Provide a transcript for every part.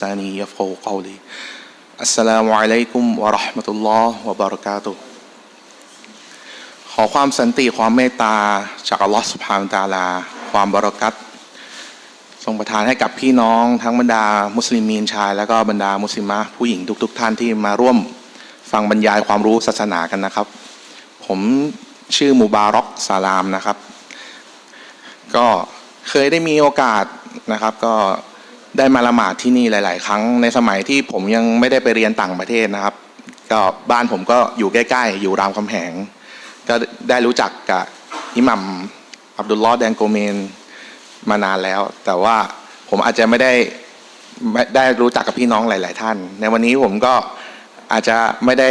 لساني يفقه قولي السلام عليكم ورحمة الله وبركاته ขอความสันติความเมตตาจากอัลลอฮฺสุบฮานตะอาลา ความบรารักัตทรงประทานให้กับพี่น้องทั้งบรรดามุสลิมีนชาย แล้วก็บรรดามุสลิมะผู้หญิงทุก ๆ ท่านที่มาร่วมฟังบรรยายความรู้ศาสนากันนะครับ ผมชื่อมูบารอกซาลามนะครับ ก็เคยได้มีโอกาสนะครับ ก็ ได้มาละหมาดที่นี่หลาย ๆ ครั้งในสมัยที่ผมยังไม่ได้ไปเรียนต่างประเทศนะครับ ก็บ้านผมก็อยู่ใกล้ ๆ อยู่รามคำแหง ก็ได้รู้จักกับอิหมัมอับดุลลอฮ์แดงโกเมนมานานแล้ว แต่ว่าผมอาจจะไม่ได้ไม่ได้รู้จักกับพี่น้องหลาย ๆ ท่าน ในวันนี้ผมก็อาจจะไม่ได้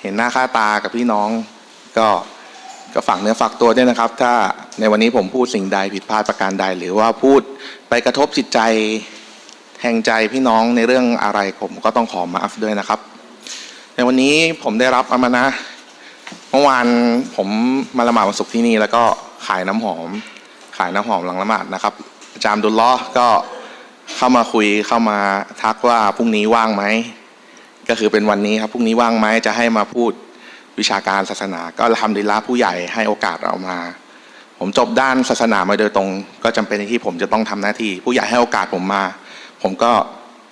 เห็นหน้าค่าตากับพี่น้องก็ ก็ฝากเนื้อฝากตัวด้วยนะครับ ถ้าในวันนี้ผมพูดสิ่งใดผิดพลาดประการใด หรือว่าพูดไปกระทบจิตใจแทงใจพี่น้องในเรื่องอะไรผมก็ต้องขอมาอัฟด้วยนะครับ ในวันนี้ผมได้รับอามานะเมื่อวานผมมาละหมาดวันศุกร์ที่นี่ แล้วก็ขายน้ำหอม ขายน้ำหอมหลังละหมาดนะครับอาจารย์ดุลล้อก็เข้ามาคุยเข้ามาทักว่าพรุ่งนี้ว่างไหมก็คือเป็นวันนี้ครับพรุ่งนี้ว่างไหมจะให้มาพูด วิชาการศาสนา ก็ทำดีละผู้ใหญ่ให้โอกาสเรามา ผมจบด้านศาสนามาโดยตรง ก็จำเป็นที่ผมจะต้องทำหน้าที่ ผู้ใหญ่ให้โอกาสผมมา ผมก็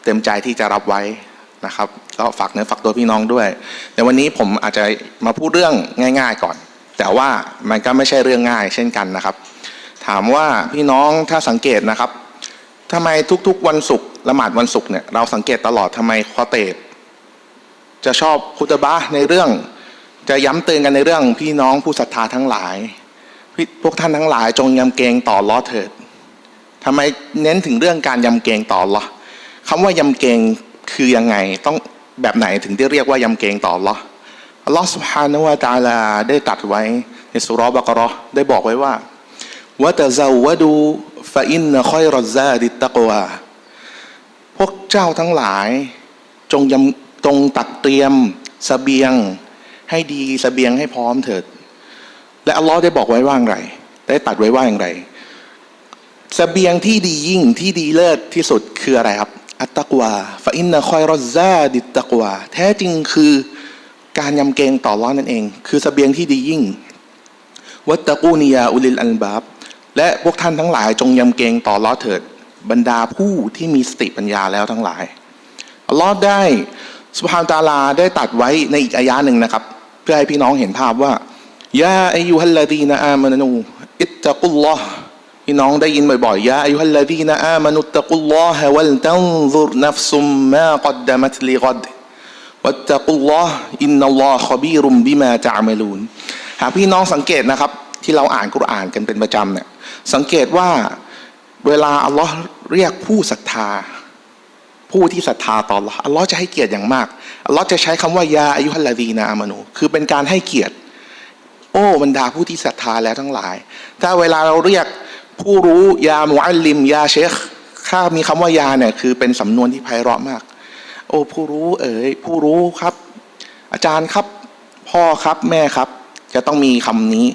เต็มใจที่จะรับไว้นะครับก็ฝากเนื้อฝากตัวพี่น้องด้วยในวันนี้ผมอาจจะมาพูดเรื่องง่าย ๆก่อน แต่ว่ามันก็ไม่ใช่เรื่องง่าย เช่นกันนะครับ ถามว่าพี่น้องถ้าสังเกตนะครับทำไมทุกๆวันศุกร์ละหมาดวันศุกร์เนี่ยเราสังเกตตลอดทำไมคอเตบจะชอบคุตบะในเรื่อง จะย้ำเตือนกันในเรื่องพี่น้องผู้ศรัทธาทั้งหลาย พวกท่านทั้งหลายจงยำเกรงต่อล้อเถิดทำไมเน้นถึงเรื่องการยำเกรงต่อล้อคำว่ายำเกรงคือยังไงต้องแบบไหนถึงได้เรียกว่ายำเกรงต่อล้ออัลอสุฮานาวะตาลาได้ตัดไว้ในสุรบะกรอได้บอกไว้ว่าวะตะซาวะดูฟะอินนะคอยรอซาดิตตะกวาพวกเจ้าทั้งหลาย จงยำจงตักเตรียมสเสบียง ให้ดีสเสบียงให้พร้อมเถิด และอัลลอฮ์ได้บอกไว้ว่าอย่างไร ได้ตัดไว้ว่าอย่างไรสเสบียงที่ดียิ่งที่ดีเลิศที่สุดคืออะไรครับ อัตตะกวาฟะอินนะคอยรอซาดิตตะกวาแท้จริงคือการยำเกรงต่อร้อนนั่นเอง คือสเสบียงที่ดียิ่ง วัตตะกูนียาอุลิลอันบาบและพวกท่านทั้งหลายจงยำเกรงต่อล้อเถิด บรรดาผู้ที่มีสติปัญญาแล้วทั้งหลายอัลลอฮ์ได้สุภานตาลาได้ตัดไว้ในอีกอายะหนึ่งนะครับ พื่อให้พี่น้องเห็นภาพว่ายาอายุฮัลลาดีนะอามานูอิตตะกุลลอฮ์พี่น้องได้ยินบ่อยๆยาอายุฮัลลาดีนะอามานุตตะกุลลอฮ์วัลตันซุรนัฟซุมมากัดดมัตลิกัดวัตตะกุลลอฮ์อินนัลลอฮ์ขบีรุมบิมาตะอามลูนหากพี่น้องสังเกตนะครับ ที่เราอ่านกุรอานกันเป็นประจำเนี่ยสังเกตว่าเวลาอัลลอฮ์เรียกผู้ศรัทธา ผู้ที่ศรัทธาต่อ Allah อัลลอฮ์จะให้เกียรติอย่างมากอัลลอฮ์จะใช้คำว่ายาอายุฮัลลาดีนาอามานูคือเป็นการให้เกียรติ โอ้บรรดาผู้ที่ศรัทธาแล้วทั้งหลาย ถ้าเวลาเราเรียกผู้รู้ยามุอัลลิม ยาเชคถ้ามีคำว่ายาเนี่ยคือเป็นสำนวนที่ไพเราะมาก โอ้ผู้รู้เอ๋ยผู้รู้ครับ อาจารย์ครับพ่อครับแม่ครับ จะต้องมีคำนี้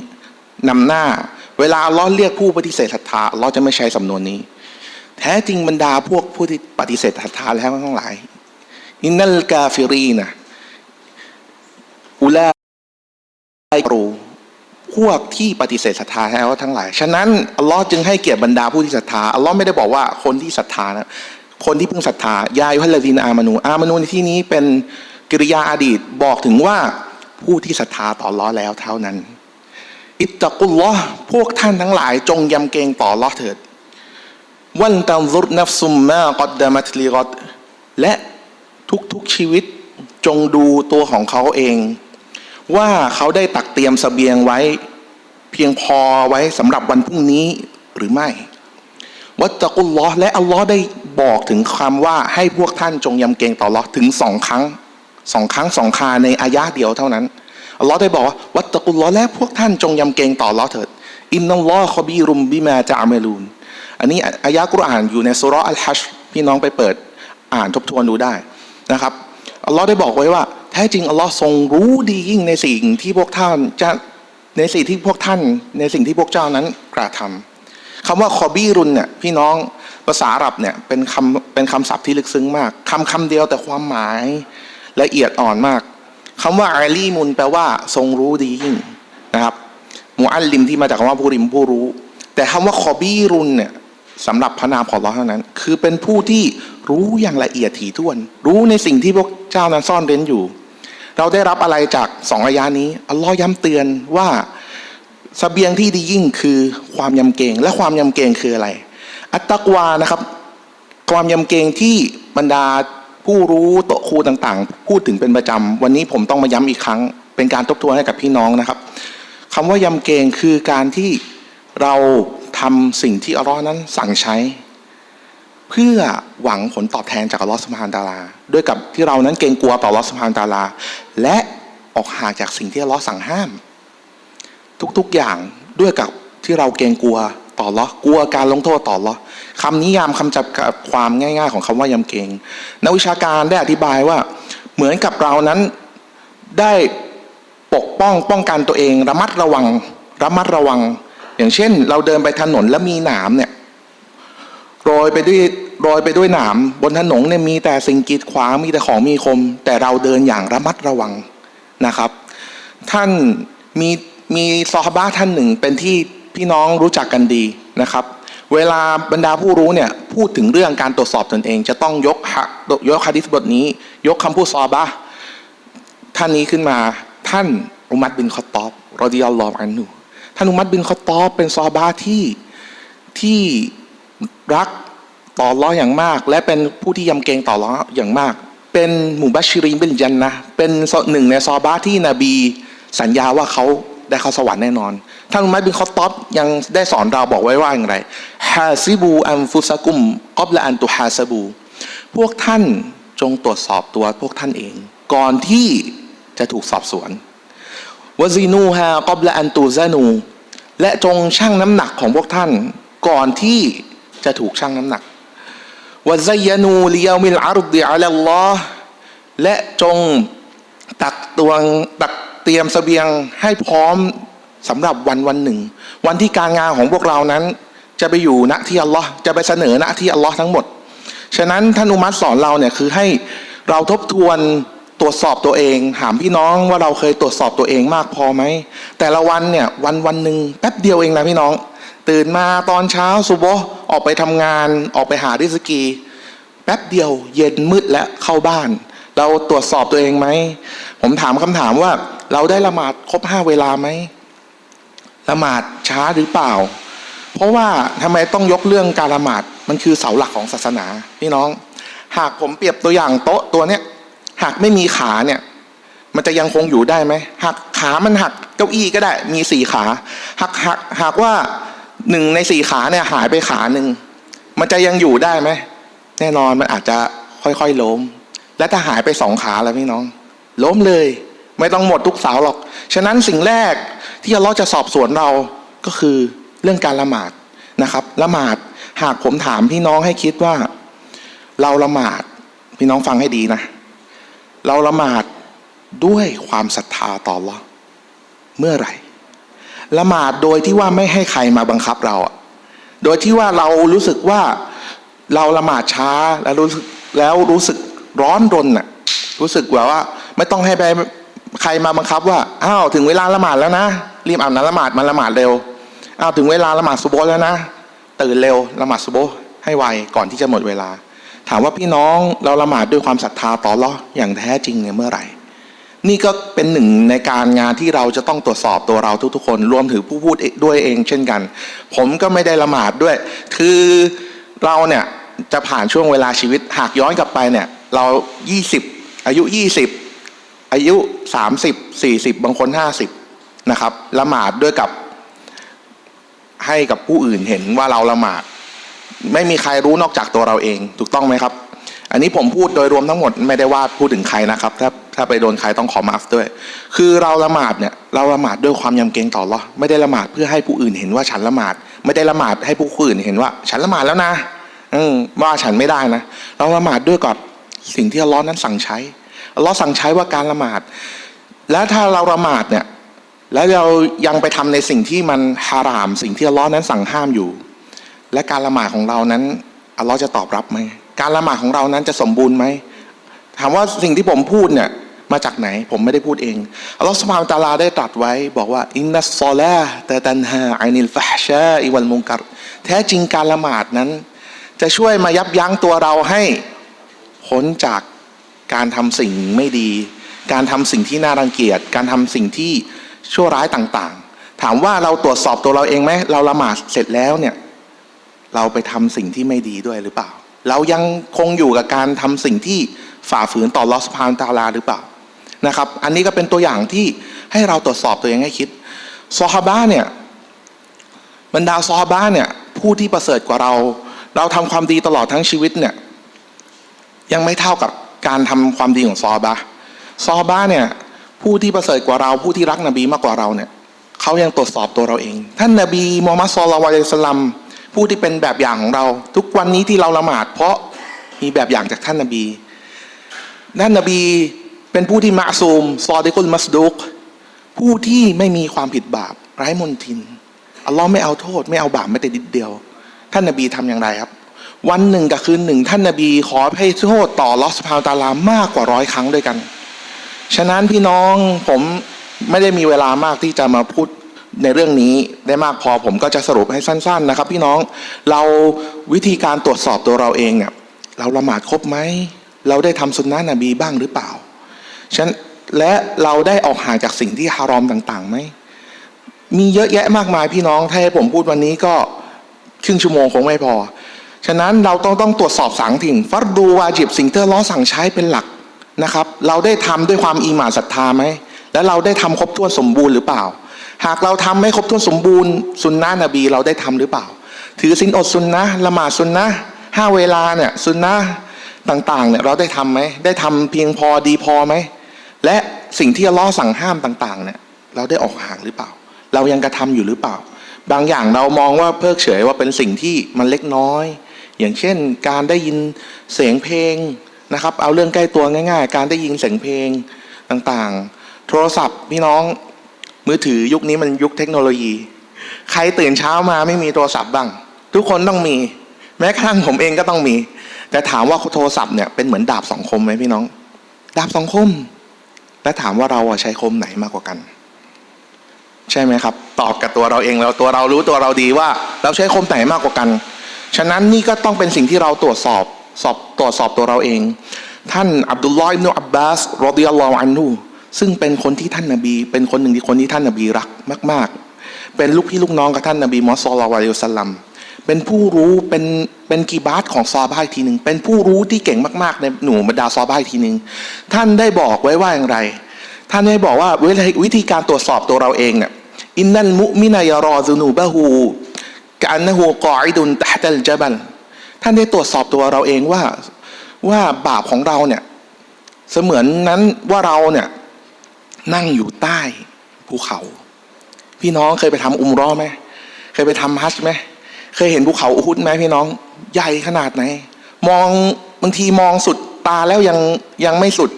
นำหน้า เวลาอัลลอฮ์เรียกผู้ปฏิเสธศรัทธาอัลลอฮ์จะไม่ใช้สำนวนนี้ แท้จริงบรรดาพวกผู้ที่ปฏิเสธศรัทธาแล้วทั้งหลายอินนัลกาฟิรีนะอุลาไอรูพวกที่ปฏิเสธศรัทธาแล้วทั้งหลาย ฉะนั้นอัลลอฮ์จึงให้เกียรติบรรดาผู้ที่ศรัทธาอัลลอฮ์ไม่ได้บอกว่าคนที่ศรัทธานะคนที่เพิ่งศรัทธายายุฮัลลาดีนอามานูอามานูในที่นี้เป็นกริยาอดีตบอกถึงว่าผู้ที่ศรัทธาต่ออัลลอฮ์แล้วเท่านั้น อิตตะกุลลอฮ์พวกท่านทั้งหลายจงยำเกรงต่ออัลลอฮ์เถิด วันตันซุรนัฟซุมมากอดดามัตลีกอดและทุกๆชีวิตจงดูตัวของเขาเอง ว่าเขาได้ตักเตรียมสเสบียงไว้ เพียงพอไว้สำหรับวันพรุ่งนี้หรือไม่ วัตตะกุลลอและอัลลอฮ์ได้บอกถึงคำว่าให้พวกท่านจงยำเกรงต่อลอถึงสองครั้งสองครั้งสองคาในอายะเดียวเท่านั้นอัลลอฮ์ได้บอกว่าวัตตะกุลลอและพวกท่านจงยำเกรงต่อลอเถิดอินนัลลอฮ์คอบีรุมบิมาจะอาเมลูน อันนี้อายะกุรอานอยู่ในสุรอัลฮัชพี่น้องไปเปิดอ่านทบทวนดูได้นะครับอัลลอฮ์ได้บอกไว้ว่า แท้จริงอัลลอฮ์ทรงรู้ดียิ่งในสิ่งที่พวกท่านจะในสิ่งที่พวกท่าน ในสิ่งที่พวกเจ้านั้นกระทำคำว่าคอบีรุนเนี่ยพี่น้องภาษาอาหรับเนี่ยเป็นคำเป็นคำศัพท์ที่ลึกซึ้งมากคำคำเดียวแต่ความหมายละเอียดอ่อนมากคำว่าอาลีมุนแปลว่า ทรงรู้ดียิ่งนะครับมูอัลลิมที่มาจากคำว่าผู้ริมผู้รู้ แต่คำว่าคอบีรุนเนี่ย สำหรับพระนามของเราเท่านั้น คือเป็นผู้ที่รู้อย่างละเอียดถี่ถ้วน รู้ในสิ่งที่พวกเจ้านั้นซ่อนเร้นอยู่ เราได้รับอะไรจากสองอายานี้อัลลอฮ์ย้ำเตือนว่าสเสบียงที่ดียิ่งคือความยำเกรงและความยำเกรงคืออะไร อัตตักวานะครับ ความยำเกรงที่บรรดาผู้รู้โตครูต่างๆ พูดถึงเป็นประจำวันนี้ผมต้องมาย้ำอีกครั้ง เป็นการทบทวนให้กับพี่น้องนะครับคำว่ายำเกรงคือการที่เรา ทำสิ่งที่อัลลอฮ์นั้นสั่งใช้ เพื่อหวังผลตอบแทนจากอัลลอฮ์สุบฮานตาลา ด้วยกับที่เรานั้นเกรงกลัวต่ออัลลอฮ์สุบฮานตาลา และออกห่างจากสิ่งที่อัลลอฮ์สั่งห้าม ทุกๆอย่างด้วยกับที่เราเกรงกลัวต่ออัลลอฮ์กลัวการลงโทษต่ออัลลอฮ์คำนิยามคำจับกับความง่าย ๆ ของคำว่ายำเกรงนักวิชาการได้อธิบายว่าเหมือนกับเรานั้นได้ปกป้องป้องกันตัวเอง ระมัดระวังระมัดระวัง อย่างเช่น เราเดินไปถนนแล้วมีหนามเนี่ยโรยไปด้วยโรยไปด้วยหนามบนถนนเนี่ยมีแต่สิ่งกีดขวางมีแต่ของมีคม แต่เราเดินอย่างระมัดระวังนะครับ ท่านมีมีซอฮาบะท่านหนึ่งเป็นที่พี่น้องรู้จักกันดีนะครับ เวลาบรรดาผู้รู้เนี่ยพูดถึงเรื่องการตรวจสอบตนเอง จะต้องยกฮะยกฮะดิษบทนี้ ยกคำพูดซอฮาบะท่านนี้ขึ้นมาท่านอุมัดบินคอตตอบรอดิยัลลอฮุอันนุ ท่านุมัดบินคอตอบเป็นซอฮาที่ที่รักต่ออัลเลออย่างมาก และเป็นผู้ที่ยำเกรงต่ออัลเลออย่างมาก เป็นหมู่บัชชิรินเป็นยันนะเป็นหนึ่งในซอบาที่นบีสัญญาว่าเขาได้เข้าสวรรค์แน่นอน ท่านอุมัรบินคอตอบยังได้สอนเราบอกไว้ว่าอย่างไรฮาซิบูอัมฟุสกุมกอบละอันตุฮาซบู พวกท่านจงตรวจสอบตัวพวกท่านเอง ก่อนที่จะถูกสอบสวนวซีนูฮากอบละอันตูซานู และจงชั่งน้ำหนักของพวกท่าน ก่อนที่จะถูกชั่งน้ำหนักวะซัยยานูลิยามิลอารุดิอัลลอฮ์และจงตักตวงตักเตรียมเสบียงให้พร้อมสำหรับวันวันหนึ่ง วันที่การงานของพวกเรานั้น จะไปอยู่ณที่อัลลอฮ์จะไปเสนอณที่อัลลอฮ์ทั้งหมด ฉะนั้นท่านอุมัตสอนเราเนี่ยคือให้เราทบทวน ตรวจสอบตัวเอง ถามพี่น้องว่าเราเคยตรวจสอบตัวเองมากพอไหม แต่ละวันเนี่ยวันวันหนึ่งแป๊บเดียวเองนะพี่น้อง ตื่นมาตอนเช้าสุโบออกไปทำงานออกไปหาริสกี แป๊บเดียวเย็นมืดและเข้าบ้าน เราตรวจสอบตัวเองไหม ผมถามคำถามว่าเราได้ละหมาดครบห้าเวลาไหมละหมาดช้าหรือเปล่า เพราะว่าทำไมต้องยกเรื่องการละหมาดมันคือเสาหลักของศาสนาพี่น้อง หากผมเปรียบตัวอย่างโต๊ะตัวเนี้ย หากไม่มีขาเนี่ย มันจะยังคงอยู่ได้ไหมหากขามันหักเก้าอี้ก็ได้ มีสี่ขาหากหักหากว่าหนึ่งในสี่ขาเนี่ยหายไปขาหนึ่งมันจะยังอยู่ได้ไหมแน่นอนมันอาจจะค่อยๆล้ม และถ้าหายไปสองขาแล้วพี่น้อง ล้มเลย ไม่ต้องหมดทุกสาวหรอก ฉะนั้นสิ่งแรกที่อัลเลอฮ์จะสอบสวนเราก็คือเรื่องการละหมาดนะครับละหมาดหากผมถามพี่น้องให้คิดว่า เราละหมาดพี่น้องฟังให้ดีนะ เราละหมาดด้วยความศรัทธาต่อลเลอฮ์เมื่อไหร่ละหมาดโดยที่ว่าไม่ให้ใครมาบังคับเราอะโดยที่ว่าเรารู้สึกว่าเราละหมาดช้าแล้วรู้สึกแล้วรู้สึกร้อนรนน่ะ รู้สึกแบบว่า ไม่ต้องให้ไปใครมาบังคับว่าอ้าวถึงเวลาละหมาดแล้วนะรีบอาบน้ำละหมาดมาละหมาดเร็วอ้าวถึงเวลาละหมาดซุโบแล้วนะตื่นเร็วละหมาดซุโบให้ไวก่อนที่จะหมดเวลา ถามว่าพี่น้องเราละหมาดด้วยความศรัทธาต่ออัลเลออย่างแท้จริงเนี่ยเมื่อไหร่ นี่ก็เป็นหนึ่งในการงานที่เราจะต้องตรวจสอบตัวเราทุกๆ คนรวมถึงผู้พูดด้วยเองเช่นกัน ผมก็ไม่ได้ละหมาดด้วย คือเราเนี่ยจะผ่านช่วงเวลาชีวิตหากย้อนกลับไปเนี่ยเรา 20 อายุ 20 อายุ 30 40 บางคน 50 นะครับละหมาดด้วยกับให้กับผู้อื่นเห็นว่าเราละหมาด ไม่มีใครรู้นอกจากตัวเราเอง ถูกต้องไหมครับ อันนี้ผมพูดโดยรวมทั้งหมดไม่ได้ว่าพูดถึงใครนะครับ ถ้าถ้าไปโดนใครต้องขอมาฟด้วย คือเราละหมาดเนี่ยเราละหมาดด้วยความยำเกรงต่ออัลเลอไม่ได้ละหมาดเพื่อให้ผู้อื่นเห็นว่าฉันละหมาด ไม่ได้ละหมาดให้ผู้อื่นเห็นว่า ฉันละหมาดแล้วนะ อืมว่าฉันไม่ได้นะ เราละหมาดด้วยกับสิ่งที่อัลลอฮ์นั้นสั่งใช้อัลลอฮ์สั่งใช้ว่าการละหมาด แล้วถ้าเราละหมาดเนี่ยแล้วเรายังไปทำในสิ่งที่มันฮาราม สิ่งที่อัลลอฮ์นั้นสั่งห้ามอยู่ และการละหมาดของเรานั้นอัลลอฮ์จะตอบรับไหมการละหมาดของเรานั้นจะสมบูรณ์ไหมถามว่าสิ่งที่ผมพูดเนี่ยมาจากไหนผมไม่ได้พูดเองอัลลอฮ์สุบฮานตาลาได้ตรัสไว้ บอกว่าอินนัสซอลาตะตันฮาอานิลฟะชาอิวัลมุงกัรแท้จริงการละหมาดนั้น จะช่วยมายับยั้งตัวเราให้พ้นจากการทำสิ่งไม่ดี การทำสิ่งที่น่ารังเกียจ การทำสิ่งที่ชั่วร้ายต่างๆ ถามว่าเราตรวจสอบตัวเราเองไหมเราละหมาดเสร็จแล้วเนี่ย เราไปทำสิ่งที่ไม่ดีด้วยหรือเปล่า เรายังคงอยู่กับการทำสิ่งที่ฝ่าฝืนต่อลอสพานตาลาหรือเปล่านะครับ อันนี้ก็เป็นตัวอย่างที่ให้เราตรวจสอบตัวเองให้คิดซอฮาบะเนี่ยบรรดาซอฮาบะเนี่ยผู้ที่ประเสริฐกว่าเรา เราทำความดีตลอดทั้งชีวิตเนี่ยยังไม่เท่ากับการทำความดีของซอฮาบะซอฮาบะเนี่ยผู้ที่ประเสริฐกว่าเราผู้ที่รักนบีมากกว่าเราเนี่ยเขายังตรวจสอบตัวเราเอง ท่านนบีมูฮัมมัดสุลลัลลอฮุอะลัยฮิวะสัลลัม ผู้ที่เป็นแบบอย่างของเรา ทุกวันนี้ที่เราละหมาด เพราะมีแบบอย่างจากท่านนบีท่านนบีเป็นผู้ที่มะซูมซอดิกุลมัสดุกผู้ที่ไม่มีความผิดบาปไร้มนทินอัลลอฮ์ไม่เอาโทษ ไม่เอาบาปไม่แต่นิดเดียว ท่านนบีทำอย่างไรครับ วันหนึ่งกับคืนหนึ่ง ท่านนบีขอให้โทษต่อลอสพาวตาลามากกว่าร้อยครั้งด้วยกัน ฉะนั้นพี่น้องผมไม่ได้มีเวลามากที่จะมาพูด ในเรื่องนี้ได้มากพอผมก็จะสรุปให้สั้น ๆ นะครับ พี่น้องเราวิธีการตรวจสอบตัวเราเองเนี่ยเราละหมาดครบไหม เราได้ทำสุนนะนบีบ้างหรือเปล่าฉะนั้นและเราได้ออกห่างจากสิ่งที่ฮารอมต่างๆไหมมีเยอะแยะมากมายพี่น้องถ้าให้ผมพูดวันนี้ก็ครึ่งชั่วโมงคงไม่พอ ฉะนั้นเราต้องต้องตรวจสอบสังถิ่งฟัดดูวาจิบสิ่งที่ล้อสั่งใช้เป็นหลักนะครับ เราได้ทำด้วยความอีหม่านศรัทธาไหม และเราได้ทำครบถ้วนสมบูรณ์หรือเปล่า หากเราทำไม่ครบถ้วนสมบูรณ์สุนนะนบีเราได้ทำหรือเปล่า ถือสินอดสุนนะละหมาดสุนนะห้าเวลาเนี่ยสุนนะต่างๆเนี่ยเราได้ทำไหมได้ทำเพียงพอดีพอไหมและสิ่งที่อัลลอฮ์สั่งห้ามต่างๆเนี่ยเราได้ออกห่างหรือเปล่า เรายังกระทำอยู่หรือเปล่า บางอย่างเรามองว่าเพิกเฉยว่าเป็นสิ่งที่มันเล็กน้อย อย่างเช่น การได้ยินเสียงเพลงนะครับ เอาเรื่องใกล้ตัวง่าย ๆ การได้ยินเสียงเพลงต่างๆ โทรศัพท์พี่น้อง มือถือยุคนี้มันยุคเทคโนโลยี ใครตื่นเช้ามาไม่มีโทรศัพท์บ้าง ทุกคนต้องมี แม้กระทั่งผมเองก็ต้องมี แต่ถามว่าโทรศัพท์เนี่ยเป็นเหมือนดาบสองคมไหมพี่น้อง ดาบสองคม และถามว่าเราใช้คมไหนมากกว่ากัน ใช่ไหมครับ ตอบกับตัวเราเองแล้วตัวเรารู้ตัวเราดีว่า เราใช้คมไหนมากกว่ากัน ฉะนั้นนี่ก็ต้องเป็นสิ่งที่เราตรวจสอบสอบตรวจสอบตัวเราเอง ท่านอับดุลลอฮ์อิบนุอับบาสรอดิยัลลอฮุอันฮู ซึ่งเป็นคนที่ท่านนบี เป็นคนหนึ่งที่คนที่ท่านนบีรักมาก ๆ เป็นลูกพี่ลูกน้องกับท่านนบีมอสซอลลัลลอฮุอะลัยฮิวสัลัมเป็นผู้รู้เป็นเป็นกีบาสของซอบ้าอีกทีหนึ่งเป็นผู้รู้ที่เก่งมากๆ ในหนูบรรดาซอบ้าอีกทีหนึ่งท่านได้บอกไว้ว่าอย่างไร ท่านได้บอกว่าวิธีการตรวจสอบตัวเราเองเนี่ยอินนัลมุมินายรอซุนูบะฮูกอันนะฮูกออิดุนตะตัลจับัลท่านได้ตรวจสอบตัวเราเองว่าว่าบาปของเราเนี่ยเสมือนนั้นว่าเราเนี่ย นั่งอยู่ใต้ภูเขา พี่น้องเคยไปทำอุมรอไหมเคยไปทำฮัจญ์ไหมเคยเห็นภูเขาอุฮุดไหมพี่น้องใหญ่ขนาดไหน มองบางทีมองสุดตาแล้วยังยังไม่สุด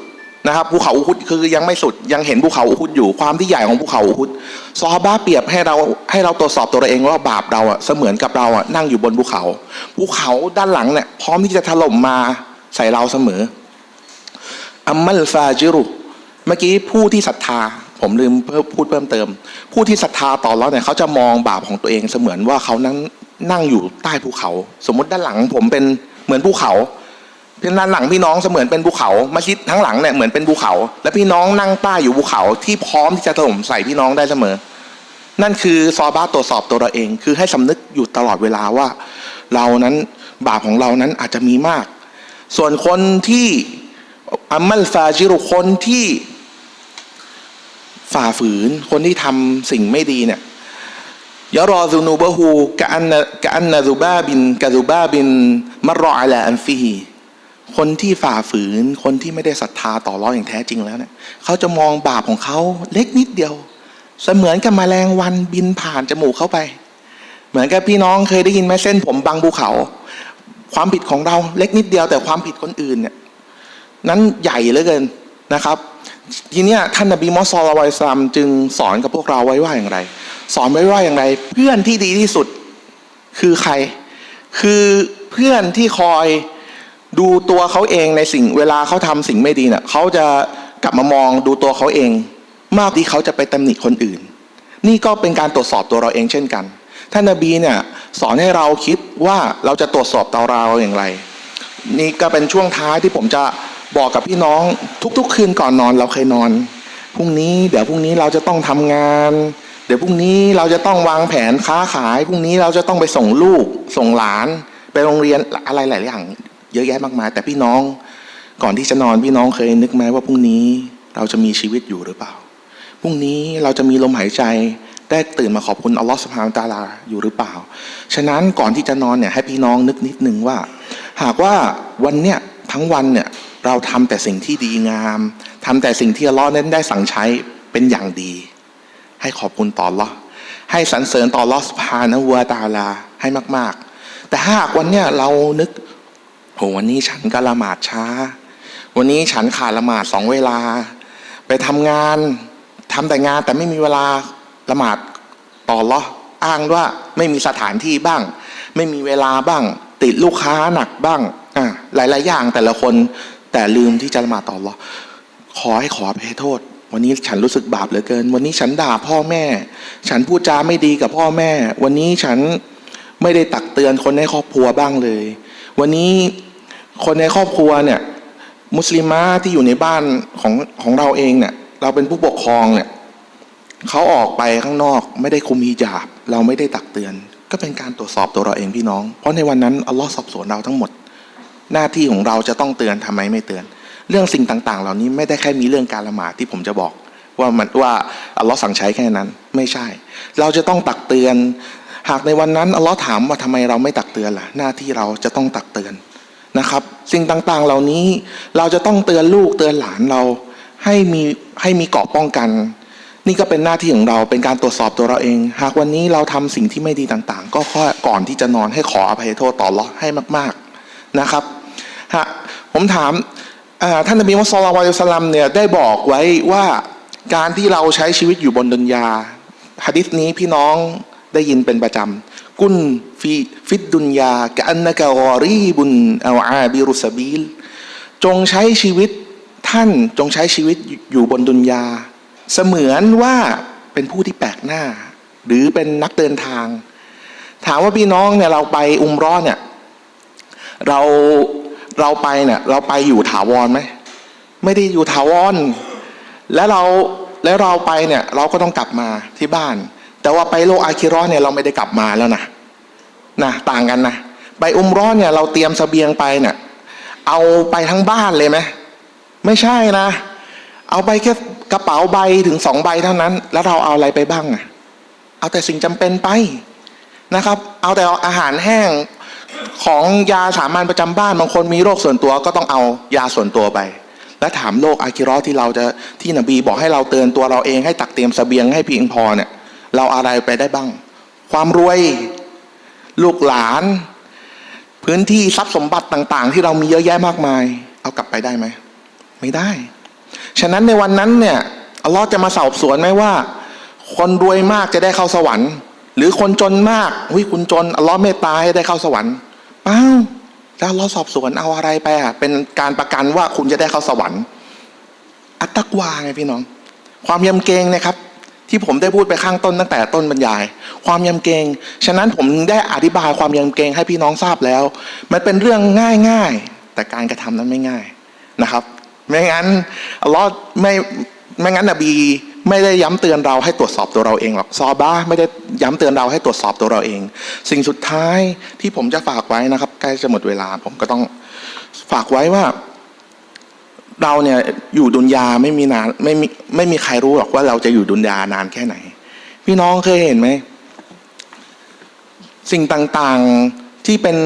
นะครับภูเขาอุฮุดคือยังไม่สุดยังเห็นภูเขาอุฮุดอยู่ความที่ใหญ่ของภูเขาอุฮุดซอฮาเปรียบให้เราให้เราตรวจสอบตัวเราเองว่าบาปเราอะเสมือนกับเราอะนั่งอยู่บนภูเขาภูเขาด้านหลังเนี่ยพร้อมที่จะถล่มมาใส่เราเสมออัมมัลฟาจิรุ เมื่อกี้ผู้ที่ศรัทธา ผมลืมพูดเพิ่มเติม ผู้ที่ศรัทธาต่อเราเนี่ยเขาจะมองบาปของตัวเองเสมือนว่าเขานั่งนั่งอยู่ใต้ภูเขา สมมติด้านหลังผมเป็นเหมือนภูเขาเพียงด้านหลังพี่น้องเสมือนเป็นภูเขามัสยิดทั้งหลังเนี่ยเหมือนเป็นภูเขา และพี่น้องนั่งใต้อยู่ภูเขา ที่พร้อมที่จะถล่มใส่พี่น้องได้เสมอ นั่นคือซอบ้าตรวจสอบตัวเราเอง คือให้สำนึกอยู่ตลอดเวลาว่า เรานั้นบาปของเรานั้นอาจจะมีมาก ส่วนคนที่อัมมัลฟาจิรุคนที่ ฝ่าฝืน คนที่ทำสิ่งไม่ดีเนี่ยยารอซูนูบะฮูกะอันกะอันนะซูบาบินกะซูบาบินมะรออะลาอันฟีฮีคนที่ฝ่าฝืนคนที่ไม่ได้ศรัทธาต่อร้ออย่างแท้จริงแล้วเนี่ยเขาจะมองบาปของเขาเล็กนิดเดียว เสมือนกับแมลงวันบินผ่านจมูกเข้าไป เหมือนกับพี่น้องเคยได้ยินไหมเส้นผมบางภูเขา ความผิดของเราเล็กนิดเดียวแต่ความผิดคนอื่นเนี่ยนั้นใหญ่เหลือเกินนะครับ ทีเนี้ยท่านนบีมอสซอลลอยซามจึงสอนกับพวกเราไว้ว่าอย่างไร สอนไว้ว่าอย่างไร เพื่อนที่ดีที่สุดคือใคร คือเพื่อนที่คอยดูตัวเขาเองในสิ่งเวลาเขาทำสิ่งไม่ดีเนี่ยเขาจะกลับมามองดูตัวเขาเอง มากที่เขาจะไปตำหนิคนอื่น นี่ก็เป็นการตรวจสอบตัวเราเองเช่นกันท่านนบีเนี่ยสอนให้เราคิดว่าเราจะตรวจสอบตัวเราอย่างไร นี่ก็เป็นช่วงท้ายที่ผมจะ บอกกับพี่น้องทุกๆ คืนก่อนนอนเราเคยนอนพรุ่งนี้เดี๋ยวพรุ่งนี้เราจะต้องทำงาน เดี๋ยวพรุ่งนี้เราจะต้องวางแผนค้าขายพรุ่งนี้เราจะต้องไปส่งลูก ส่งหลาน ไปโรงเรียนอะไรหลายอย่าง เยอะแยะมากมาย แต่พี่น้องก่อนที่จะนอนพี่น้องเคยนึกไหมว่าพรุ่งนี้เราจะมีชีวิตอยู่หรือเปล่าพรุ่งนี้เราจะมีลมหายใจได้ตื่นมาขอบคุณอัลลอฮฺสุบฮานตาลาอยู่หรือเปล่า ฉะนั้นก่อนที่จะนอนเนี่ยให้พี่น้องนึกนิดนึงว่า หากว่าวันเนี้ยทั้งวันเนี่ย เราทำแต่สิ่งที่ดีงามทำแต่สิ่งที่อัลลอฮ์นั้นได้สั่งใช้เป็นอย่างดี ให้ขอบคุณต่ออัลลอฮ์ให้สรรเสริญต่ออัลลอฮ์สุบฮานะฮูวตาลาให้มาก ๆ แต่หากวันเนี้ยเรานึกโหวันนี้ฉันก็ละหมาดช้า วันนี้ฉันขาดละหมาดสองเวลา ไปทำงานทำแต่งานแต่ไม่มีเวลาละหมาดต่ออัลลอฮ์อ้างว่าไม่มีสถานที่บ้าง ไม่มีเวลาบ้าง ติดลูกค้าหนักบ้างอะหลาย ๆ อย่างแต่ละคน แต่ลืมที่จะละหมาดต่ออัลลอฮ์ขอให้ขออภัยโทษ วันนี้ฉันรู้สึกบาปเหลือเกิน วันนี้ฉันด่าพ่อแม่ ฉันพูดจาไม่ดีกับพ่อแม่ วันนี้ฉันไม่ได้ตักเตือนคนในครอบครัวบ้างเลย วันนี้คนในครอบครัวเนี่ย มุสลิมะที่อยู่ในบ้านของของเราเองเนี่ย เราเป็นผู้ปกครองเนี่ยเขาออกไปข้างนอกไม่ได้คุมฮิญาบ เราไม่ได้ตักเตือน ก็เป็นการตรวจสอบตัวเราเองพี่น้อง เพราะในวันนั้นอัลลอฮ์สอบสวนเราทั้งหมด หน้าที่ของเราจะต้องเตือนทำไมไม่เตือน เรื่องสิ่งต่าง ๆ เหล่านี้ไม่ได้แค่มีเรื่องการละหมาดที่ผมจะบอก ว่ามันว่าอัลลอฮ์สั่งใช้แค่นั้นไม่ใช่ เราจะต้องตักเตือน หากในวันนั้นอัลลอฮ์ถามว่าทำไมเราไม่ตักเตือนล่ะ หน้าที่เราจะต้องตักเตือนนะครับ สิ่งต่างๆเหล่านี้เราจะต้องเตือนลูกเตือนหลานเราให้มีให้มีเกราะป้องกัน นี่ก็เป็นหน้าที่ของเราเป็นการตรวจสอบตัวเราเอง หากวันนี้เราทำสิ่งที่ไม่ดีต่างๆ ก็ข้อก่อนที่จะนอนให้ขออภัยโทษต่ออัลเลาะห์ให้มาก ๆ นะครับฮะผมถามอ่าท่านนบีมุสลิมอะลัสลามเนี่ยได้บอกไว้ว่าการที่เราใช้ชีวิตอยู่บนดุนยาหะดิษนี้พี่น้องได้ยินเป็นประจำกุนฟีฟิดดุนยากะอันนกะกอรีบุนอาอาบิรุสบีลจงใช้ชีวิตท่านจงใช้ชีวิตอยู่บนดุนยา เสมือนว่าเป็นผู้ที่แปลกหน้า หรือเป็นนักเดินทาง ถามว่าพี่น้องเนี่ยเราไปอุมร้อนเนี่ย เราเราไปเนี่ยเราไปอยู่ถาวรไหมไม่ได้อยู่ถาวร แล้วเราแล้วเราไปเนี่ยเราก็ต้องกลับมาที่บ้าน แต่ว่าไปโลกอาคิเรอนเนี่ยเราไม่ได้กลับมาแล้วนะนะต่างกันนะไปอุมร้อนเนี่ยเราเตรียมเสบียงไปเนี่ยเอาไปทั้งบ้านเลยไหมไม่ใช่นะ เอาไปแค่กระเป๋าใบถึงสองใบเท่านั้น แล้วเราเอาอะไรไปบ้างอะเอาแต่สิ่งจำเป็นไปนะครับ เอาแต่อาหารแห้ง ของยาสามัญประจำบ้านบางคนมีโรคส่วนตัวก็ต้องเอายาส่วนตัวไป แล้วถามโรคอาคิรอที่เราจะที่นบีบอกให้เราเตือนตัวเราเองให้ตักเตรียมเสบียงให้เพียงพอเนี่ยเราอะไรไปได้บ้าง ความรวย ลูกหลาน พื้นที่ทรัพย์สมบัติต่าง ๆ ที่เรามีเยอะแยะมากมาย เอากลับไปได้ไหมไม่ได้ ฉะนั้นในวันนั้นเนี่ยอัลลอฮ์จะมาสอบสวนไหมว่า คนรวยมากจะได้เข้าสวรรค์ หรือคนจนมากหุยคุณจนอัลลอฮ์เมตตาให้ได้เข้าสวรรค์ ปล่าแล้วอัลอสอบสวนเอาอะไรไปอะเป็นการประกันว่าคุณจะได้เข้าสวรรค์ อัตตกวาไงพี่น้อง ความยำเกรงนะครับ ที่ผมได้พูดไปข้างต้นตั้งแต่ต้นบรรยาย ความยำเกรงฉะนั้นผมได้อธิบายความยำเกรงให้พี่น้องทราบแล้ว มันเป็นเรื่องง่ายๆ แต่การกระทำนั้นไม่ง่ายนะครับ ไม่งั้นอัลลอฮ์ไม่ไม่งั้นนบี ไม่ได้ย้ำเตือนเราให้ตรวจสอบตัวเราเองหรอกซอบ้าไม่ได้ย้ำเตือนเราให้ตรวจสอบตัวเราเอง สิ่งสุดท้ายที่ผมจะฝากไว้นะครับ ใกล้จะหมดเวลา ผมก็ต้องฝากไว้ว่า เราเนี่ยอยู่ดุนยาไม่มีนานไม่มีไม่มีใครรู้หรอกว่าเราจะอยู่ดุนยานานแค่ไหน พี่น้องเคยเห็นไหมสิ่งต่างๆที่เป็น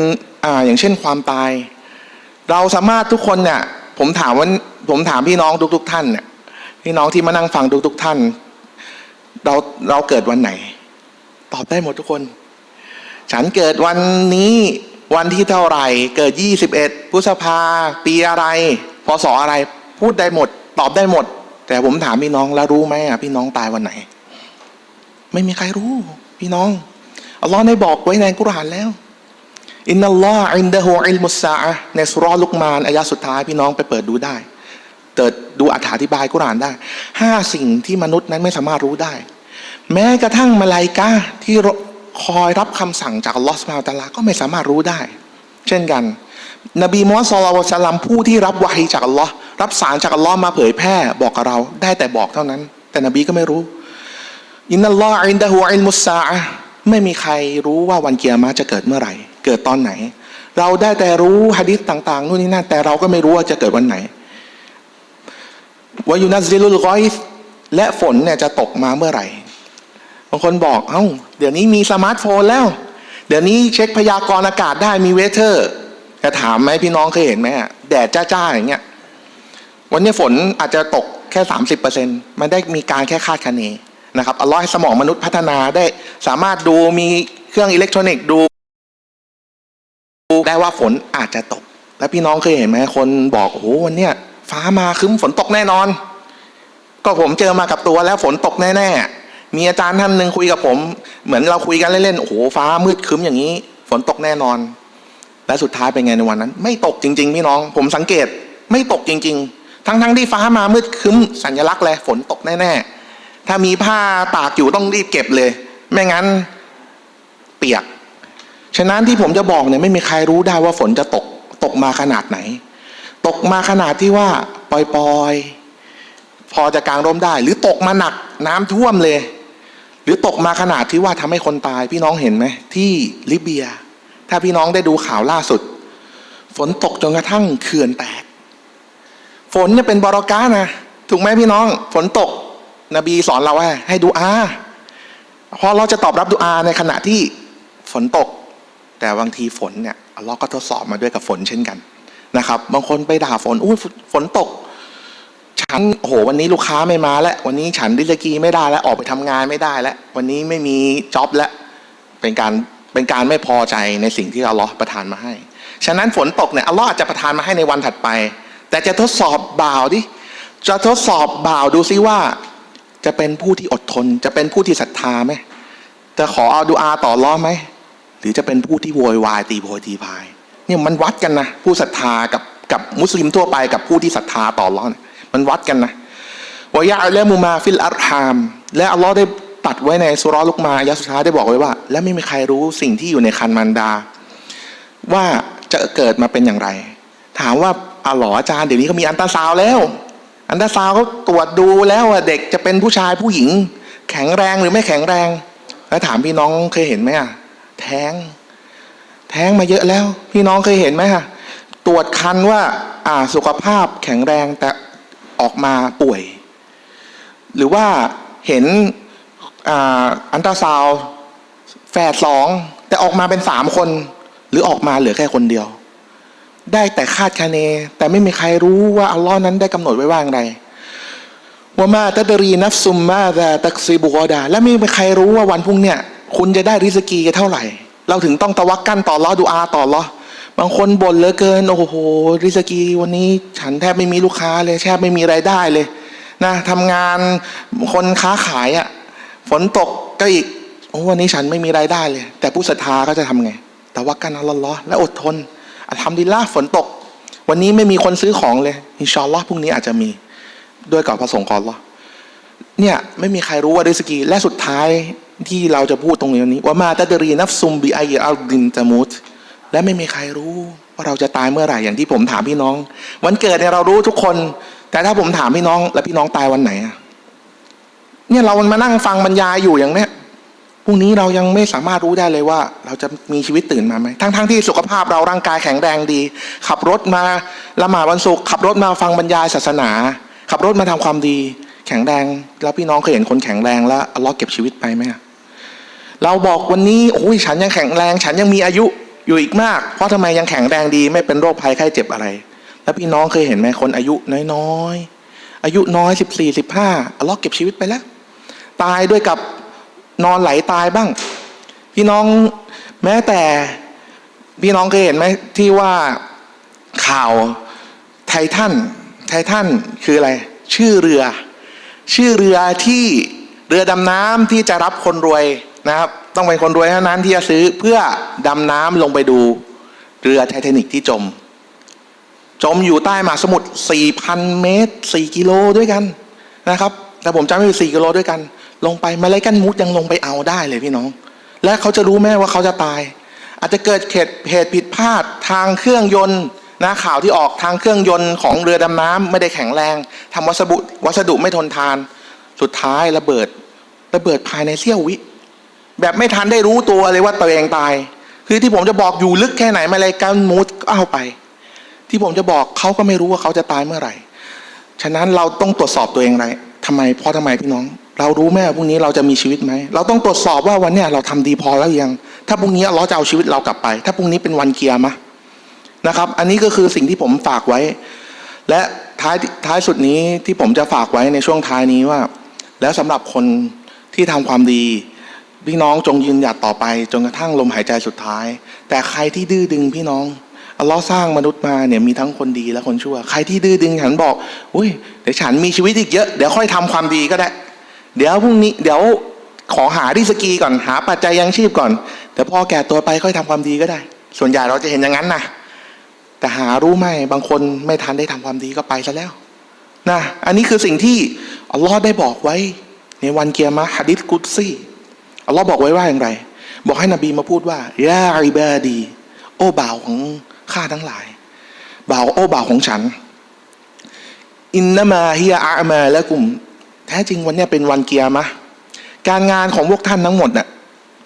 อ่าอย่างเช่นความตาย เราสามารถทุกคนเนี่ยผมถามว่าผมถามพี่น้องทุก ๆ ท่านเนี่ย พี่น้องที่มานั่งฟังทุกๆท่าน เราเราเกิดวันไหน ตอบได้หมดทุกคน ฉันเกิดวันนี้วันที่เท่าไหร่ เกิด 21พฤษภาปีอะไรพศอะไร พูดได้หมด ตอบได้หมด แต่ผมถามพี่น้องแล้วรู้ไหมอะพี่น้องตายวันไหน ไม่มีใครรู้ พี่น้องอัลลอฮ์ได้บอกไว้ในกุรอานแล้วอินนัลลอฮ์อินดะฮูอิลมุสซาอะห์ในสุรลุกมานอายะสุดท้ายพี่น้องไปเปิดดูได้ เปิดดูอธิบายกุรานได้ห้าสิ่งที่มนุษย์นั้นไม่สามารถรู้ได้ แม้กระทั่งมาลายกาที่คอยรับคำสั่งจากลอสุบฮาตาลาก็ไม่สามารถรู้ได้ เช่นกัน นบีมูฮัมมัดศ็อลลัลลอฮุอะลัยฮิวะซัลลัมผู้ที่รับวะฮีจากอัลลอฮ์รับสารจากอัลลอฮ์มาเผยแพร่บอกกับเราได้แต่บอกเท่านั้น แต่นบีก็ไม่รู้อินนัลลอฮ์อินดะฮูอิลมุสซาไม่มีใครรู้ว่าวันเกียร์มาจะเกิดเมื่อไหร่ เกิดตอนไหน เราได้แต่รู้หะดีษต่าง ๆนู่นนี่นั่นแต่เราก็ไม่รู้ว่าจะเกิดวันไหน วายุนัซซิลุลกอยส์และฝนเนี่ยจะตกมาเมื่อไหร่ บางคนบอกเอ้า เดี๋ยวนี้มีสมาร์ทโฟนแล้ว เดี๋ยวนี้เช็คพยากรณ์อากาศได้มีเวเทอร์จะถามไหมพี่น้องเคยเห็นไหมแดดจ้าๆอย่างเงี้ย วันนี้ฝนอาจจะตกแค่สามสิบเปอร์เซ็นต์มันได้มีการแค่คาดคะเนนะครับอัลลอฮ์ให้สมองมนุษย์พัฒนาได้สามารถดูมีเครื่องอิเล็กทรอนิกส์ดูได้ว่าฝนอาจจะตก แล้วพี่น้องเคยเห็นไหมคนบอกโอ้โหวันเนี้ย ฟ้ามาคึ้มฝนตกแน่นอน ก็ผมเจอมากับตัวแล้วฝนตกแน่ๆ มีอาจารย์ท่านหนึ่งคุยกับผม เหมือนเราคุยกันเล่นๆ โอ้โหฟ้ามืดคึ้มอย่างนี้ ฝนตกแน่นอน และสุดท้ายเป็นไงในวันนั้น ไม่ตกจริง ๆ พี่น้อง ผมสังเกตไม่ตกจริง ๆ ทั้งๆที่ฟ้ามามืดคึ้มสัญลักษณ์เลยฝนตกแน่ๆ ถ้ามีผ้าตากอยู่ต้องรีบเก็บเลย ไม่งั้นเปียก ฉะนั้นที่ผมจะบอกเนี่ยไม่มีใครรู้ได้ว่าฝนจะตกตกมาขนาดไหน ตกมาขนาดที่ว่าปล่อยๆ พอจะกางร่มได้ หรือตกมาหนักน้ำท่วมเลย หรือตกมาขนาดที่ว่าทำให้คนตาย พี่น้องเห็นไหมที่ลิเบีย ถ้าพี่น้องได้ดูข่าวล่าสุด ฝนตกจนกระทั่งเขื่อนแตก ฝนเนี่ยเป็นบรอกานะถูกไหมพี่น้อง ฝนตก นบีสอนเราว่าให้ดูอาพอเราจะตอบรับดูอาในขณะที่ฝนตก แต่บางทีฝนเนี่ยอัลลอฮ์ก็ทดสอบมาด้วยกับฝนเช่นกัน นะครับบางคนไปด่าฝนอุ้ยฝนตก ฉันโอ้โหวันนี้ลูกค้าไม่มาแล้ว วันนี้ฉันดิสกีไม่ได้แล้วออกไปทำงานไม่ได้แล้ว วันนี้ไม่มีจ็อบแล้วเป็นการเป็นการไม่พอใจในสิ่งที่อัลลอฮ์ประทานมาให้ ฉะนั้นฝนตกเนี่ยอัลลอฮ์อาจจะประทานมาให้ในวันถัดไป แต่จะทดสอบบ่าวดิจะทดสอบบ่าวดูซิว่า จะเป็นผู้ที่อดทน จะเป็นผู้ที่ศรัทธาไหมจะขอเอาดูอาต่อร้อไหมหรือจะเป็นผู้ที่โวยวายตีโพยตีพาย เนี่ยมันวัดกันนะผู้ศรัทธากับกับมุสลิมทั่วไปกับผู้ที่ศรัทธาต่อร้อนมันวัดกันนะวายะและมูมาฟิลอัลฮาม และอัลลอฮ์ได้ตัดไว้ในสุรลุกมายะสุดท้ายได้บอกไว้ว่า และไม่มีใครรู้สิ่งที่อยู่ในคันมันดา ว่าจะเกิดมาเป็นอย่างไร ถามว่าอ๋อเหรออาจารย์เดี๋ยวนี้เขามีอันตราซาวแล้ว อันตราซาวเขาตรวจดูแล้วว่าเด็กจะเป็นผู้ชายผู้หญิง แข็งแรงหรือไม่แข็งแรง แล้วถามพี่น้องเคยเห็นไหมอะแท้ง แท้งมาเยอะแล้ว พี่น้องเคยเห็นไหมอะตรวจคันว่าอ่าสุขภาพแข็งแรงแต่ออกมาป่วย หรือว่าเห็นอ่าอันตราซาวแฝดสองแต่ออกมาเป็นสามคน หรือออกมาเหลือแค่คนเดียว ได้แต่คาดคะเน แต่ไม่มีใครรู้ว่าอัลลอฮ์นั้นได้กำหนดไว้ว่าอย่างไรว่ามาตัดรีนัฟซุมมาดาตักซีบุกอดา และไม่มีใครรู้ว่าวันพรุ่งเนี้ยคุณจะได้ริสกีเท่าไหร่ เราถึงต้องตะวักกันต่อรอดูอาต่อรอบางคนบ่นเหลือเกิน โอ้โห ริสกีวันนี้ฉันแทบไม่มีลูกค้าเลยแทบไม่มีไรายได้เลยนะทำงานคนค้าขายอะ่ะฝนตกก็อีกโอ้วันนี้ฉันไม่มีไรายได้เลย แต่ผู้ศรัทธาก็จะทำไงตะวักกันอัลลอฮ์และอดทนอัลฮัมดุลิลละฝนตก วันนี้ไม่มีคนซื้อของเลยอินชอัลลอฮ์พรุ่งนี้อาจจะมีด้วยกับพระสงฆ์ของอัลอเนี่ยไม่มีใครรู้ว่าริสกีและสุดท้าย ที่เราจะพูดตรงนี้ว่ามาตัดรีนัฟซุมบีไออัลดินตะมุตและไม่มีใครรู้ว่าเราจะตายเมื่อไหร่อย่างที่ผมถามพี่น้อง วันเกิดเนี่ยเรารู้ทุกคน แต่ถ้าผมถามพี่น้อง แล้วพี่น้องตายวันไหนอะเนี่ยเรามานั่งฟังบรรยายอยู่อย่างเนี้ยพรุ่งนี้เรายังไม่สามารถรู้ได้เลยว่า เราจะมีชีวิตตื่นมาไหมทั้งๆทที่สุขภาพเราร่างกายแข็งแรงดี ขับรถมาละหมาดวันศุกร์ขับรถมาฟังบรรยายศาสนา ขับรถมาทำความดี แข็งแรง แล้วพี่น้องเคยเห็นคนแข็งแรงแล้วอัลเลอฮ์เก็บชีวิตไปไหมอะ เราบอกวันนี้โอ้ยฉันยังแข็งแรง ฉันยังมีอายุอยู่อีกมาก เพราะทำไมยังแข็งแรงดีไม่เป็นโรคภัยไข้เจ็บอะไร แล้วพี่น้องเคยเห็นไหมคนอายุน้อยๆอายุน้อยสิบสี่สิบห้าอัลเลอฮ์เก็บชีวิตไปแล้ว ตายด้วยกับนอนไหลตายบ้าง พี่น้องแม้แต่พี่น้องเคยเห็นไหมที่ว่าข่าวไททันไททันคืออะไร ชื่อเรือ ชื่อเรือที่เรือดำน้ำที่จะรับคนรวย นะครับ ต้องเป็นคนรวยเท่านั้นที่จะซื้อเพื่อดำน้ำลงไปดูเรือไททานิกที่จม จมอยู่ใต้มหาสมุทร4,000 เมตร 4 กิโลด้วยกันนะครับ แต่ผมจำไม่ผิด4กิโลด้วยกัน ลงไปมาเลกันมุดยังลงไปเอาได้เลยพี่น้อง และเขาจะรู้ไหมว่าเขาจะตาย อาจจะเกิดเหตุเหตุผิดพลาดทางเครื่องยนต์นะข่าวที่ออกทางเครื่องยนต์ของเรือดำน้ำไม่ได้แข็งแรงทำวัสดุวัสดุไม่ทนทาน สุดท้ายระเบิดระเบิดภายในเสี้ยววิ แบบไม่ทันได้รู้ตัวเลยว่าตัวเองตาย คือที่ผมจะบอกอยู่ลึกแค่ไหนมาเลยกันมูดก็เอาไป ที่ผมจะบอกเขาก็ไม่รู้ว่าเขาจะตายเมื่อไหร่ ฉะนั้นเราต้องตรวจสอบตัวเองไรทำไมเพราะทำไมพี่น้อง เรารู้ไหมว่าพรุ่งนี้เราจะมีชีวิตไหม เราต้องตรวจสอบว่าวันเนี้ยเราทำดีพอแล้วยัง ถ้าพรุ่งนี้เราจะเอาชีวิตเรากลับไป ถ้าพรุ่งนี้เป็นวันเกียร์มะนะครับ อันนี้ก็คือสิ่งที่ผมฝากไว้ และท้ายท้ายสุดนี้ที่ผมจะฝากไว้ในช่วงท้ายนี้ว่า แล้วสำหรับคนที่ทำความดี พี่น้องจงยืนหยัดต่อไปจนกระทั่งลมหายใจสุดท้าย แต่ใครที่ดื้อดึงพี่น้องอัลลอฮ์สร้างมนุษย์มาเนี่ยมีทั้งคนดีและคนชั่ว ใครที่ดื้อดึงฉันบอกอุ้ยเดี๋ยวฉันมีชีวิตอีกเยอะเดี๋ยวค่อยทำความดีก็ได้ เดี๋ยวพรุ่งนี้เดี๋ยวขอหาดิสกีก่อนหาปัจจัยยังชีพก่อนเดี๋ยวพอแก่ตัวไปค่อยทำความดีก็ได้ ส่วนใหญ่เราจะเห็นอย่างนั้นนะแต่หารู้ไหมบางคนไม่ทันได้ทำความดีก็ไปซะแล้วนะอันนี้คือสิ่งที่อัลลอฮ์ได้บอกไว้ ในวันเกียร์มะฮะดิษกุดซี่ อัลลอฮ์บอกไว้ว่าอย่างไร บอกให้นบีมาพูดว่ายาอิบาดี โอ้บ่าวของข้าทั้งหลาย บ่าวโอ้บ่าวของฉัน อินนามาฮิยาอามาและกลุ่ม แท้จริงวันนี้เป็นวันเกียร์มะ การงานของพวกท่านทั้งหมดน่ะ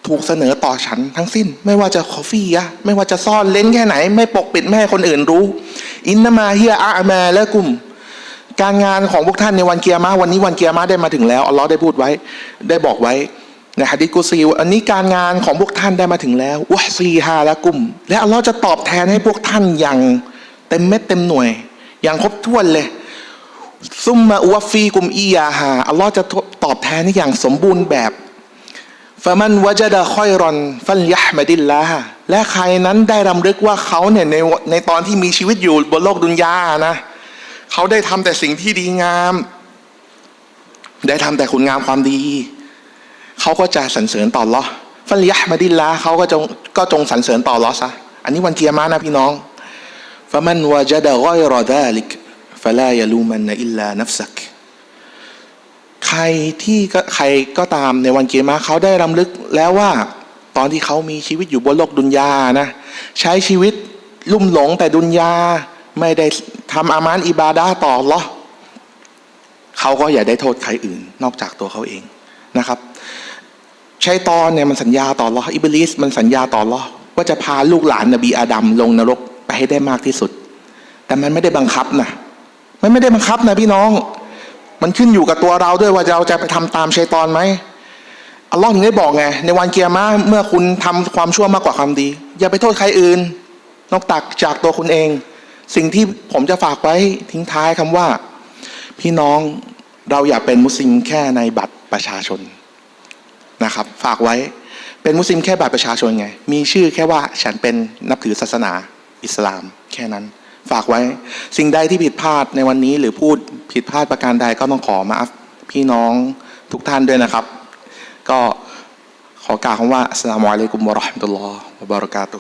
ถูกเสนอต่อฉันทั้งสิ้น ไม่ว่าจะคอฟฟี่อะไม่ว่าจะซ่อนเล้นแค่ไหน ไม่ปกปิดไม่ให้คนอื่นรู้ อินนามาฮิยาอามาและกลุ่มการงานของพวกท่านในวันเกียร์มาวันนี้วันเกียร์มาได้มาถึงแล้วอัลลอฮ์ได้พูดไว้ ได้บอกไว้ ในฮะดิษกุซีวันนี้การงานของพวกท่านได้มาถึงแล้ววะซีฮาและกลุ่มและอัลลอฮ์จะตอบแทนให้พวกท่านอย่างเต็มเม็ดเต็มหน่วย อย่างครบถ้วนเลยซุมมาอุวฟีกุมอียาฮาอัลลอฮ์จะตอบแทนให้อย่างสมบูรณ์แบบฟะมันวะจดะคอยรอน ฟัลยะมดิลลาและใครนั้นได้รำลึกว่าเขาเนี่ยในในตอนที่มีชีวิตอยู่บนโลกดุนยานะเขาได้ทำแต่สิ่งที่ดีงาม ได้ทำแต่คุณงามความดี เขาก็จะสรรเสริญต่อลอฟันลยะห์มดิลลาเขาก็จงก็จงสรรเสริญต่อลอซะอันนี้วันเกียร์มานะพี่น้องฟะมันวะจดะกอยรอดาลิกฟลายาลูมันอิลลานัฟซักใครที่ก็ใครก็ตามในวันเกียรมาเขาได้รำลึกแล้วว่าตอนที่เขามีชีวิตอยู่บนโลกดุนยานะ ใช้ชีวิตลุ่มหลงแต่ดุนยาไม่ได้ทำอามานอิบาดาต่อหรอเขาก็อย่าได้โทษใครอื่น นอกจากตัวเขาเอง นะครับชัยตอนเนี่ยมันสัญญาต่อรออิบลิสมันสัญญาต่อรอว่าจะพาลูกหลานนบีอาดัมลงนรกไปให้ได้มากที่สุด แต่มันไม่ได้บังคับนะมันไม่ได้บังคับนะพี่น้อง มันขึ้นอยู่กับตัวเราด้วยว่าเราจะไปทำตามชัยตอนไหมอัลลอฮ์ถึงได้บอกไงในวันเกียร์มาเมื่อคุณทำความชั่วมากกว่าความดี อย่าไปโทษใครอื่น นอกจากจากตัวคุณเอง สิ่งที่ผมจะฝากไว้ทิ้งท้ายคำว่า พี่น้อง เราอย่าเป็นมุสลิมแค่ในบัตรประชาชนนะครับ ฝากไว้เป็นมุสลิมแค่บัตรประชาชนไง มีชื่อแค่ว่าฉันเป็นนับถือศาสนาอิสลามแค่นั้น ฝากไว้สิ่งใดที่ผิดพลาดในวันนี้หรือพูดผิดพลาดประการใดก็ต้องขอมาอัฟพี่น้องทุกท่านด้วยนะครับ ก็ขอกล่าวคำว่าอัสลามุอะลัยกุมวะราะห์มะตุลลอฮ์วะบะเราะกาตุ